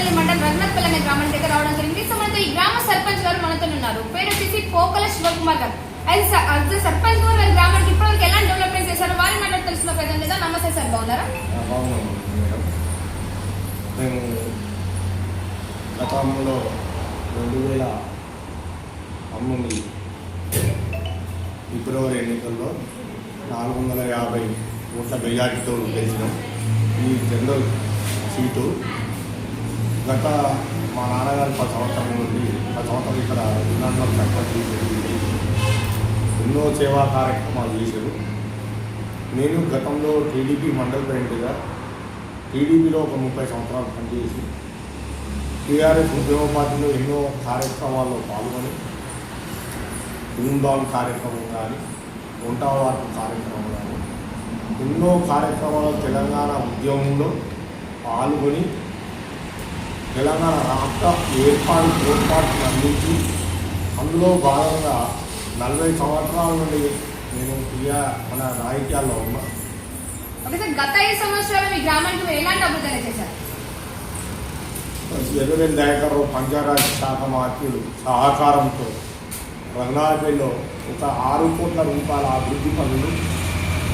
పెద్దపల్లి మండలం రఘునాథపల్లి అనే గ్రామానికి దగ్గర రావడం జరిగింది. సో మనతో ఈ గ్రామ సర్పంచ్ గారు మనతో ఉన్నారు. పేరు వచ్చేసి పోకల శివకుమార్ గారు. అయితే సర్పంచ్ గారు వారి గ్రామానికి ఇప్పటివరకు ఎలాంటి డెవలప్మెంట్ చేశారు వారి మాట్లాడి తెలుసుకున్న ప్రయత్నం చేద్దాం నమస్తే సార్ బాగున్నారా? మేము గతంలో రెండు వేల పంతొమ్మిది ఫిబ్రవరి ఎన్నికల్లో నాలుగు వందల యాభై ఓట్ల మెజార్టీతో గెలిచిన. ఈ జనరల్ సీటు గత మా నాన్నగారు పది సంవత్సరం నుండి పది సంవత్సరం ఇక్కడ విన్నాంలో చక్కటి ఎన్నో సేవా కార్యక్రమాలు చేశారు. నేను గతంలో టీడీపీ మండల ప్రెసిడెంట్గా టీడీపీలో ఒక ముప్పై సంవత్సరాలు పనిచేసి టీఆర్ఎస్ ఉద్యమ పార్టీలో ఎన్నో కార్యక్రమాల్లో పాల్గొని ధూమ్ధామ్ కార్యక్రమం కానీ వంటవార్పు కార్యక్రమం కానీ ఎన్నో కార్యక్రమాలు తెలంగాణ ఉద్యమంలో పాల్గొని తెలంగాణ రాష్ట్ర ఏర్పాటు తోడ్పాటును అందించి అందులో భాగంగా నలభై సంవత్సరాల నుండి నేను టీఆర్ మన రాజకీయాల్లో ఉన్నా. గత ఐదు సంవత్సరాలు మీ గ్రామానికి మీరు ఎలాంటి అభివృద్ధి చేశారు? ఎర్రవేల్ దయాకర్ పంచాయతీ శాఖ మార్పులు సహకారంతో రంగారెడ్డిలో ఒక ఆరు కోట్ల రూపాయల అభివృద్ధి పనులు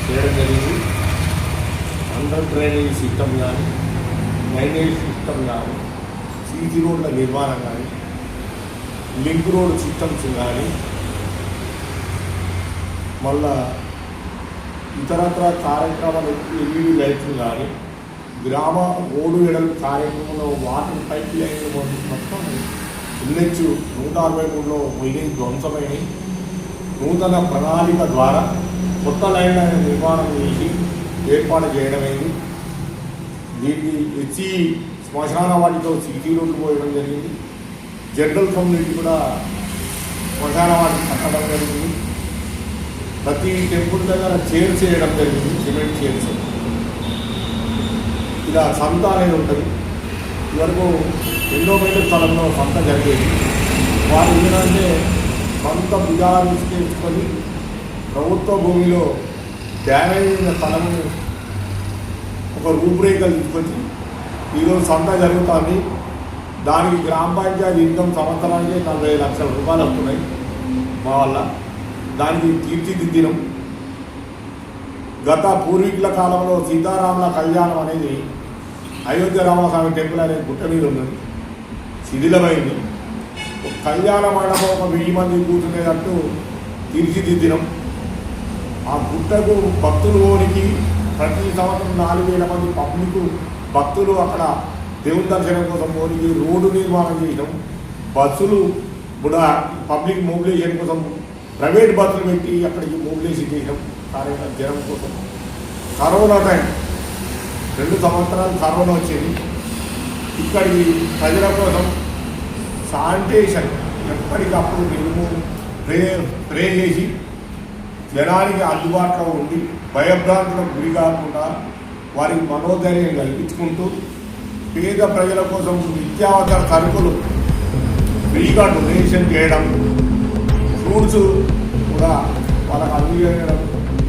చేయడం జరిగింది. అండర్ డ్రైనేజ్ సిస్టమ్ కానీ డ్రైనేజ్ సిస్టమ్ కానీ సీసీ రోడ్ల నిర్మాణం కానీ లింక్ రోడ్ సిస్టమ్స్ కానీ మళ్ళా ఇతరత్ర కార్యక్రమాలు ఎల్ఈడి లైట్లు కానీ గ్రామ ఓడు ఎడలు కార్యక్రమంలో వాటర్ పైప్ లైన్ మొత్తం ఎన్హెచ్ నూట అరవై మూడులో బిల్డింగ్ ధ్వంసమైనవి నూతన ప్రణాళిక ద్వారా కొత్త లైన్ల నిర్మాణం చేసి ఏర్పాటు చేయడమైంది. దీన్ని హెచ్ఈ శ్మశాన వాటితో సిటీ రోడ్లు పోయడం జరిగింది. జనరల్ కమ్యూనిటీ కూడా శ్మశాన వాటి కట్టడం జరిగింది. ప్రతి టెంపుల్ దగ్గర చేర్ చేయడం జరిగింది సిమెంట్ చేర్స్ ఇలా సంత అనేది ఉంటుంది. ఇవరకు ఎన్నో మీటర్ స్థలంలో సంత జరిగేది. వారు ఏంటంటే సొంత విధాలు తీసుకొని ప్రభుత్వ భూమిలో డ్యామేజ్ ఉన్న స్థలము ఒక రూపురేఖలు తీసుకొచ్చి ఈరోజు సంత జరుగుతుంది. దానికి గ్రామ పంచాయతీ ఇన్కమ్ సంవత్సరానికి నలభై లక్షల రూపాయలు వస్తున్నాయి మా వల్ల. దానికి తీర్చిదిద్దినం. గత పూర్వీకుల కాలంలో సీతారాముల కళ్యాణం అనేది అయోధ్య రామస్వామి టెంపుల్ అనేది గుట్ట మీద ఉన్నది. శిథిలమైంది. కళ్యాణ మండపం ఒక వెయ్యి మంది కూర్చునేటట్టు తీర్చిదిద్దినం. ఆ గుట్టకు భక్తులు ఓనికి ప్రతి సంవత్సరం నాలుగు వేల మంది పబ్లిక్ భక్తులు అక్కడ దేవుని దర్శనం కోసం ఓనికి రోడ్డు నిర్మాణం చేయడం బస్సులు కూడా పబ్లిక్ మొబిలైజేషన్ కోసం ప్రైవేట్ బస్సులు పెట్టి అక్కడికి మొబిలైజేషన్ చేయడం కార్యక్రమం జనం కోసం. కరోనా టైం రెండు సంవత్సరాలు కరోనా వచ్చింది. ఇక్కడికి ప్రజల కోసం శానిటేషన్ ఎప్పటికప్పుడు మేము ప్రే ప్రే చేసి జనానికి అందుబాటులో ఉండి భయభ్రాంతులకు గురి కాకుండా వారికి మనోధైర్యం కల్పించుకుంటూ పేద ప్రజల కోసం నిత్యావసర సరుకులు ఫ్రీగా డొనేషన్ చేయడం ఫ్రూట్స్ కూడా వాళ్ళకు అందజేయడం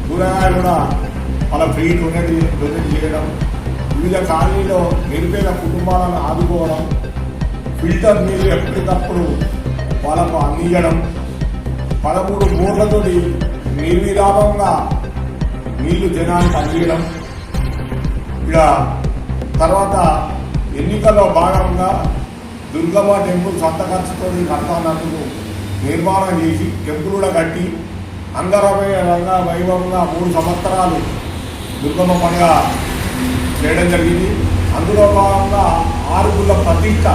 కూరగాయలు కూడా వాళ్ళ ఫ్రీ డొనేట్ డొనేట్ చేయడం వివిధ కాలనీలో నిరుపేద కుటుంబాలను ఆదుకోవడం ఫిల్టర్ నీళ్ళు ఎప్పటికప్పుడు వాళ్ళకు అందించడం పదమూడు బోర్లతోటి నిర్విరామంగా నీళ్ళు జనానికి అందించడం ఇక తర్వాత ఎన్నికల్లో భాగంగా దుర్గమ్మ టెంపుల్ సొంత ఖర్చుతో కడతానందుకు నిర్మాణం చేసి టెంపుల్ కూడా కట్టి అంగరమయ రంగ వైభవంగా మూడు సంవత్సరాలు దుర్గమ్మ పండుగ చేయడం జరిగింది. అందులో భాగంగా ఆరుగుల ప్రతిష్ట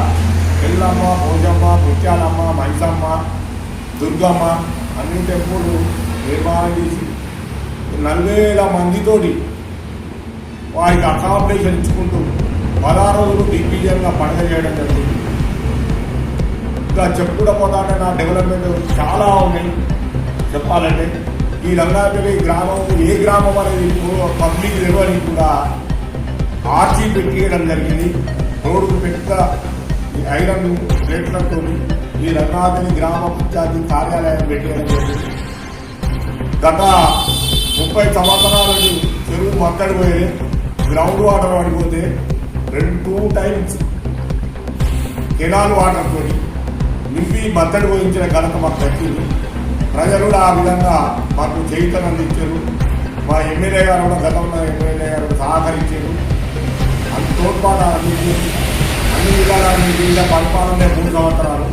ఎల్లమ్మ భోజమ్మ ముత్యాలమ్మ మైసమ్మ దుర్గమ్మ అన్ని టెంపుల్ నిర్మాణం చేసి నలభై వేల మందితోటి వారికి అకామిడేషన్ ఇచ్చుకుంటూ పదహారు రోజులు దిగ్విజయంగా పండుగ చేయడం జరిగింది. ఇంకా చెప్పుకుంటూ పోతాంటే నా డెవలప్మెంట్ చాలా ఉన్నాయి చెప్పాలంటే ఈ రంగాపల్లి గ్రామం ఏ గ్రామం అనేది పబ్లిక్ రెవెన్యూ కూడా ఆర్జీ పెట్టేయడం జరిగింది. రోడ్డు పెద్ద ఈ ఐరన్ ప్లేట్లతో ఈ రంగాపల్లి గ్రామ పంచాయతీ కార్యాలయం పెట్టేయడం జరిగింది. గత ముప్పై సంవత్సరాల చెరువు మత్తడి పోయేది గ్రౌండ్ వాటర్ వాడిపోతే రెండు టూ టైమ్స్ కెనాల్ వాటర్ తోటి నింపి మద్దతు వహించిన ఘనత మాకు దక్కింది. ప్రజలు కూడా ఆ విధంగా మాకు చేయుతను అందించారు. మా ఎమ్మెల్యే గారు కూడా గతంలో ఎమ్మెల్యే గారు సహకరించారు. అంత తోడ్పాటు అందించారు అన్ని విధాలా వీళ్ళ పరిపాలన మూడు సంవత్సరాలు.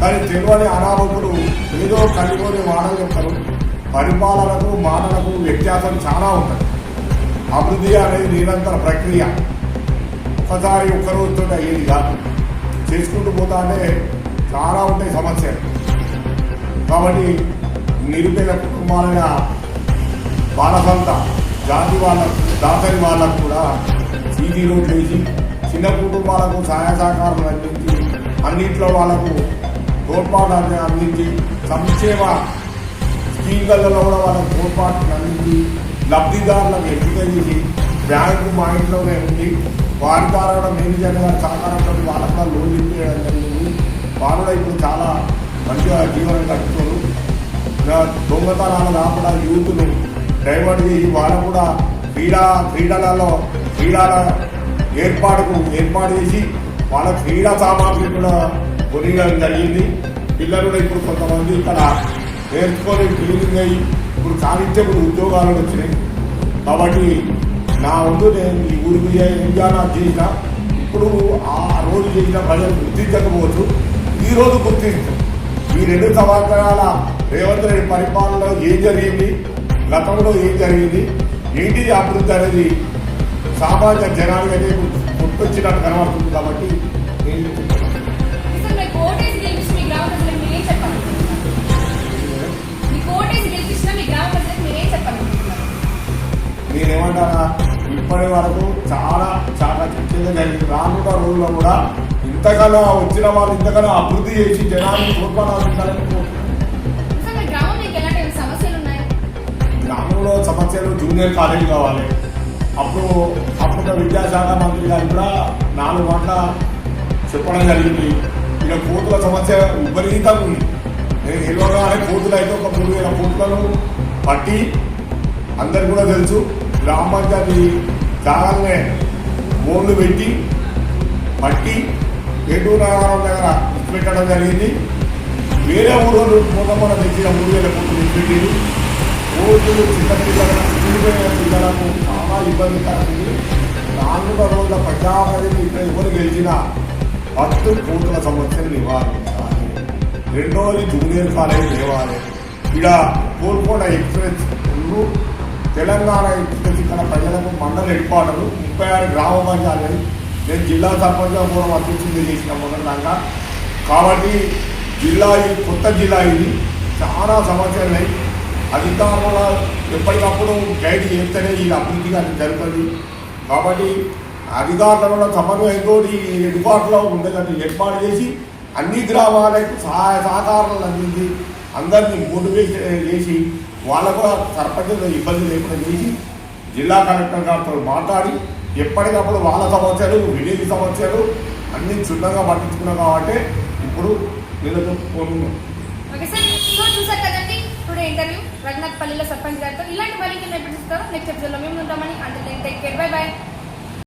కానీ తెలియని అనామకులు ఏదో కలిగొని వాడలు చెప్తారు. పరిపాలనకు మాటలకు వ్యత్యాసం చాలా ఉంటుంది. అభివృద్ధి అనేది నిరంతర ప్రక్రియ. ఒకసారి ఒక్క రోజుతో అయ్యేది కాదు. చేసుకుంటూ పోతానే చాలా ఉంటాయి సమస్యలు. కాబట్టి నిరుపేద కుటుంబాలైన బాలసంత జాతి వాళ్ళకు దాతరి వాళ్ళకు కూడా సీజీ రోడ్లు వేసి చిన్న కుటుంబాలకు సహాయ సహకారాలు అందించి అన్నింటిలో వాళ్ళకు తోడ్పాటు అందించి సంక్షేమ స్కీమ్లలో కూడా వాళ్ళకు తోడ్పాటు అందించి లబ్ధిదారులకు ఎంపిక చేసి బ్యాంకు మా ఇంట్లోనే ఉంది. వారి ద్వారా కూడా మేనేజర్ గారి సహకారంతో వాళ్ళకు కూడా లోన్ ఇప్పించడం జరిగింది. వారు కూడా ఇప్పుడు చాలా మంచిగా జీవనం గడుపుతారు దొంగతనాలు కాకుండా యూత్ను డైవర్ట్ చేసి వాళ్ళు కూడా క్రీడా క్రీడలలో క్రీడల ఏర్పాటుకు ఏర్పాటు చేసి వాళ్ళ క్రీడా సామాగ్రి కూడా కొనియడం జరిగింది. పిల్లలు కూడా ఇప్పుడు కొంతమంది ఇక్కడ నేర్చుకొని ఫీలింగ్ అయ్యి ఇప్పుడు కానిస్టేబుల్ ఉద్యోగాలు వచ్చినాయి. కాబట్టి నా ముందు నేను ఈ ఊరికి ఏం చేయాలో చేసిన ఇప్పుడు ఆ రోజు చేసిన ప్రజలు గుర్తించకపోవచ్చు. ఈరోజు రోజు ఈ రెండు సంవత్సరాల రేవంత్ రెడ్డి పరిపాలనలో ఏం జరిగింది? గతంలో ఏం జరిగింది? ఏంటిది అభివృద్ధి అనేది? సామాన్య జనానికి అయితే గుర్తొచ్చినట్టు కనబడుతుంది కాబట్టి నేనేమంటారా ఇప్పటి వరకు చాలా చాలా చర్చగా జరిగింది. రానున్న రోజుల్లో కూడా ఇంతకన్నా వచ్చిన వాళ్ళు ఇంతకన్నా అభివృద్ధి చేసి జనానికి తోడ్పడాలని గ్రామంలో సమస్యలు జూనియర్ కాలేజ్ కావాలి. అప్పుడు అప్పుడు విద్యాశాఖ మంత్రి గారు కూడా నాలుగు మాటల చెప్పడం జరిగింది. ఇక కోతుల సమస్య విపరీతంగా ఉంది. నేను గెలవగానే కోతులు అయితే ఒక మూడు వేల కోట్లను పట్టి అందరికి కూడా తెలుసు. గ్రామ పంచాయతీ జాగాలనే బోర్లు పెట్టి పట్టి ఏటూరు నగరం దగ్గర పెట్టడం జరిగింది. వేరే ఊరు మొన్న తెచ్చిన మూడు వేల కోట్లు పెట్టింది రోజులు చిన్న పిల్లలకు చిన్నపోయిన పిల్లలకు చాలా ఇబ్బందికరమైంది రానున్న రోజుల ప్రజాప్రతినిధి ఇక్కడ ఎవరు గెలిచిన పత్తు కోట్ల సమస్యను నివారించాలి. రెండవది జూనియర్ కాలేజ్ దేవాలయం. ఇక్కడ కోల్కొండ ఎక్స్ప్రెస్ ఊరు తెలంగాణ ఎక్స్ప్రెస్ ఇక్కడ ప్రజలకు మండల హెడ్ క్వార్టర్లు ముప్పై ఆరు గ్రామ పంచాయతీ నేను జిల్లా సర్పంచ్ కూడా అధ్యక్షుడిగా చేసిన మొదటిదాకా. కాబట్టి జిల్లా ఇది కొత్త జిల్లా ఇది. చాలా సమస్యలు అధికారుల ఎప్పటికప్పుడు గైడ్ చేస్తేనే అభివృద్ధి అభివృద్ధిగా జరుగుతుంది. కాబట్టి అధికారుల సమన్వయంతో ఈ ఏర్పాటులో ఉండేటట్టు ఏర్పాటు చేసి అన్ని గ్రామాలకు సహాయ సహకారాలు అందించి అందరినీ మోటివేట్ చేసి వాళ్ళకు సర్పంచ్ ఇబ్బంది లేకుండా చేసి జిల్లా కలెక్టర్ గారితో మాట్లాడి ఎప్పటికప్పుడు వాళ్ళ సమస్యలు విలేజ్ సమస్యలు అన్ని క్షుణ్ణంగా పట్టించుకున్నాం కాబట్టి ఇప్పుడు నిలదొక్కున్నాం ఓకే సార్ సో చూసారు కదండి టుడే ఇంటర్వ్యూ రఘునాథ్ పల్లిలో సర్పంచ్ గారితో ఇలాంటి మళ్ళీ ఎప్పుడు ఇస్తారో నెక్స్ట్ ఎపిసోడ్లో మేము ఉంటామని అంటే టేక్ కేర్ బై బై